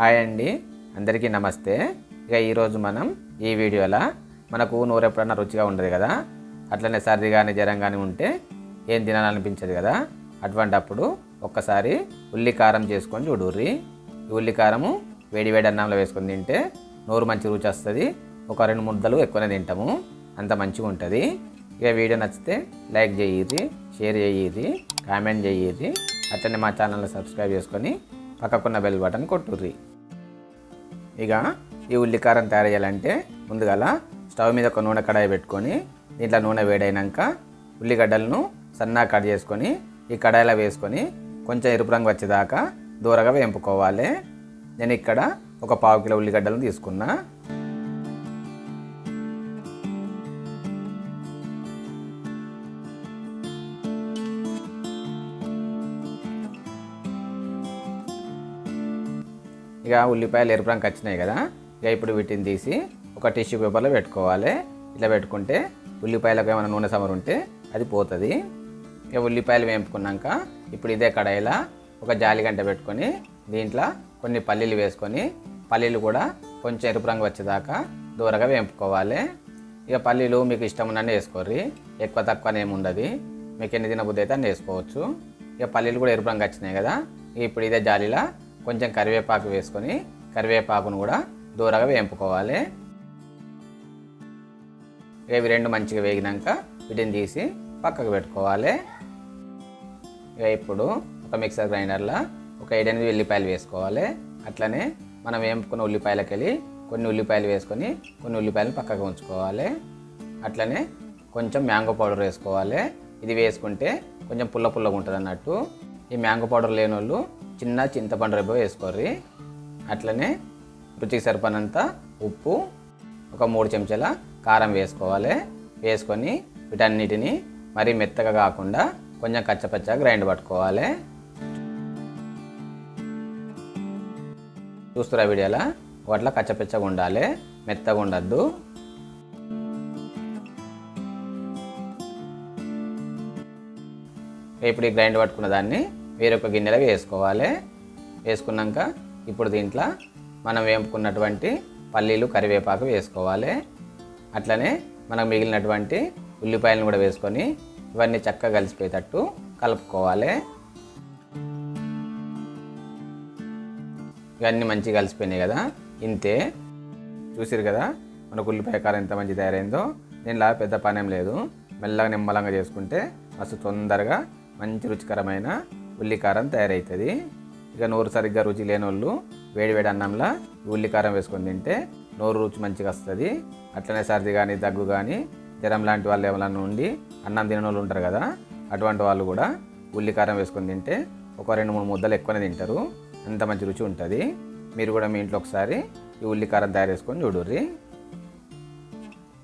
Hi అండి. అందరికీ నమస్తే. ఇక ఈరోజు మనం ఈ వీడియోలో మనకు నోరు ఎప్పుడన్నా రుచిగా ఉండదు కదా? అట్లనే సర్ది కానీ జ్వరం కానీ ఉంటే ఏం తినాలనిపించదు కదా? అటువంటి అప్పుడు ఒక్కసారి ఉల్లి కారం చేసుకొని చూడుర్రి. ఈ ఉల్లి కారము వేడి వేడి అన్నంలో వేసుకొని తింటే నోరు మంచి రుచి వస్తుంది. ఒక రెండు ముద్దలు ఎక్కువనే తింటాము. అంత మంచిగా ఉంటుంది. ఇక వీడియో నచ్చితే లైక్ చేయిర్రి షేర్ చేయిర్రి కామెంట్ చేయిర్రి. అట్లనే మా ఛానల్ని సబ్స్క్రైబ్ చేసుకొని పక్కకున్న బెల్ బటన్ కొట్టుర్రి. ఇక ఈ ఉల్లికారం తయారు చేయాలంటే ముందుగా స్టవ్ మీద ఒక నూనె కడాయి పెట్టుకొని దీంట్లో నూనె వేడైనాక ఉల్లిగడ్డలను సన్నగా కట్ చేసుకొని ఈ కడాయిలో వేసుకొని కొంచెం ఎరుపు రంగు వచ్చేదాకా దూరగా వేంపుకోవాలి. నేను ఇక్కడ ఒక పావు కిలో ఉల్లిగడ్డలను తీసుకున్నా. ఇక ఉల్లిపాయలు ఎరుపు రంగు వచ్చినాయి కదా ఇక ఇప్పుడు వీటిని తీసి ఒక టిష్యూ పేపర్లో పెట్టుకోవాలి. ఇట్లా పెట్టుకుంటే ఉల్లిపాయలకు ఏమైనా నూనె సమరు ఉంటే అది పోతుంది. ఇక ఉల్లిపాయలు వేపుకున్నాక ఇప్పుడు ఇదే కడాయిలో ఒక జాలి గంట పెట్టుకొని దీంట్లో కొన్ని పల్లీలు వేసుకొని పల్లీలు కూడా కొంచెం ఎరుపు రంగు వచ్చేదాకా దూరగా వేపుకోవాలి. ఇక పల్లీలు మీకు ఇష్టం ఉన్నన్ని వేసుకోర్రి ఎక్కువ తక్కువ ఏమి ఉండదు. మీకు ఎన్ని తినబుద్ధి అయితే అన్ని వేసుకోవచ్చు. ఇక పల్లీలు కూడా ఎరుపు రంగు వచ్చినాయి కదా ఇప్పుడు ఇదే జాలిలా కొంచెం కరివేపాకు వేసుకొని కరివేపాకును కూడా దూరగా వేంపుకోవాలి. ఇవి రెండు మంచిగా వేగినాక వీటిని తీసి పక్కకు పెట్టుకోవాలి. ఇక ఇప్పుడు ఒక మిక్సర్ గ్రైండర్లో ఒక ఏడెనిమిది ఉల్లిపాయలు వేసుకోవాలి. అట్లనే మనం వేంపుకున్న ఉల్లిపాయలకి వెళ్ళి కొన్ని ఉల్లిపాయలు వేసుకొని కొన్ని ఉల్లిపాయలు పక్కకు ఉంచుకోవాలి. అట్లనే కొంచెం మ్యాంగో పౌడర్ వేసుకోవాలి. ఇది వేసుకుంటే కొంచెం పుల్ల పుల్లగా ఉంటుంది అన్నట్టు ఈ మ్యాంగో పౌడర్ లేని వాళ్ళు చిన్న చింతపండు రెబ్బ వేసుకోర్రి. అట్లనే రుచికి సరిపడినంత ఉప్పు ఒక మూడు చెంచాల కారం వేసుకోవాలి. వేసుకొని వీటన్నిటిని మరీ మెత్తగా కాకుండా కొంచెం కచ్చపచ్చగా గ్రైండ్ పట్టుకోవాలి. చూస్తురా వీడియోలా? వాటిలో కచ్చపచ్చగా ఉండాలి మెత్తగా ఉండద్దు. ఇప్పుడు ఈ గ్రైండ్ పట్టుకున్న దాన్ని వేరొక గిన్నెలో వేసుకోవాలి. వేసుకున్నాక ఇప్పుడు దీంట్లో మనం వేపుకున్నటువంటి పల్లీలు కరివేపాకు వేసుకోవాలి. అట్లనే మనకు మిగిలినటువంటి ఉల్లిపాయలను కూడా వేసుకొని ఇవన్నీ చక్కగా కలిసిపోయేటట్టు కలుపుకోవాలి. ఇవన్నీ మంచిగా కలిసిపోయినాయి కదా? ఇంతే. చూసిరు కదా? మనకు ఉల్లిపాయ కారం ఎంత మంచి తయారైందో. దీనిలా పెద్ద పనేం లేదు. మెల్లగా నిమ్మలంగా చేసుకుంటే మస్తు తొందరగా మంచి రుచికరమైన ఉల్లికారం తయారవుతుంది ఇక నోరు సరిగ్గా రుచి లేని వాళ్ళు వేడివేడి అన్నంలో ఈ ఉల్లికారం వేసుకొని తింటే నోరు రుచి మంచిగా వస్తుంది. అట్లనే సర్ది కానీ దగ్గు కానీ జ్వరం లాంటి వాళ్ళు ఏమైనా ఉండి అన్నం తినని వాళ్ళు ఉంటారు కదా అటువంటి వాళ్ళు కూడా ఉల్లికారం వేసుకొని తింటే ఒక రెండు మూడు ముద్దలు ఎక్కువనే తింటారు. అంత మంచి రుచి ఉంటుంది. మీరు కూడా మీ ఇంట్లో ఒకసారి ఈ ఉల్లికారం తయారు చేసుకొని చూడుర్రి.